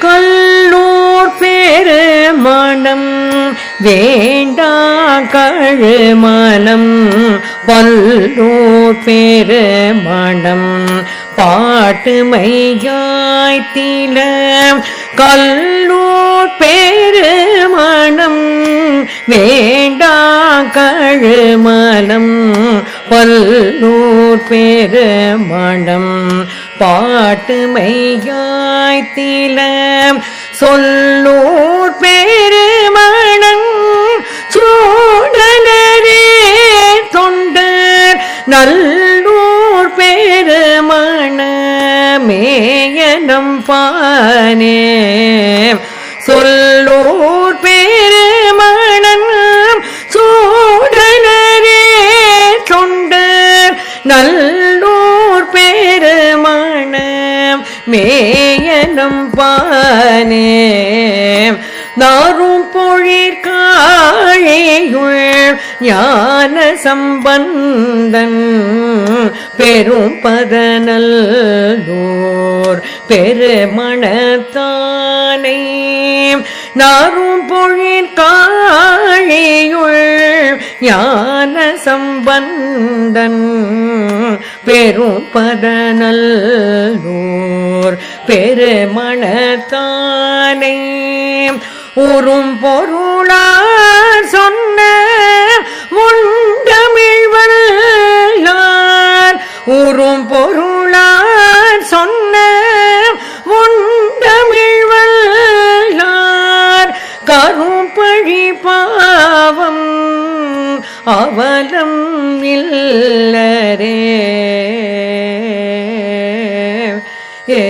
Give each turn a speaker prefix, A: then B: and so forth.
A: கல்லூர் பெருமணம் வேண்டா கழுமலம் பல்லூர் பெருமணம். பாட்டுமையாய்த்தில கல்லூர் பெருமணம் வேண்டா கழுமலம் பல்லூர் பெருமணம். பாட்டுமையாய்த்தில சொல்லூர் பெருமணம் சூடலரே தொண்டர். நல்லூர் பெருமணமேயனம் பானே. சொல்லூர் பெருமணம் சூடலரே தொண்டர். நல்ல மேயனும் பானே நாரும் பொழிற்காழையுள் ஞான சம்பந்தன் பெரும் பதனல்லோர் பெருமணத்தானே நாரும் பொழிற்காழையுள் ஞான சம்பந்தன் பெரும் பதனல் பெருமணத்தானே உறும் பொருளார் சொன்ன உண்டமிழ்வல்லார் உறும் பொருளார் சொன்ன உண்டமிழ்வல்லார் கரும்பழி பாவம் அவலம் இல்லரே ஏ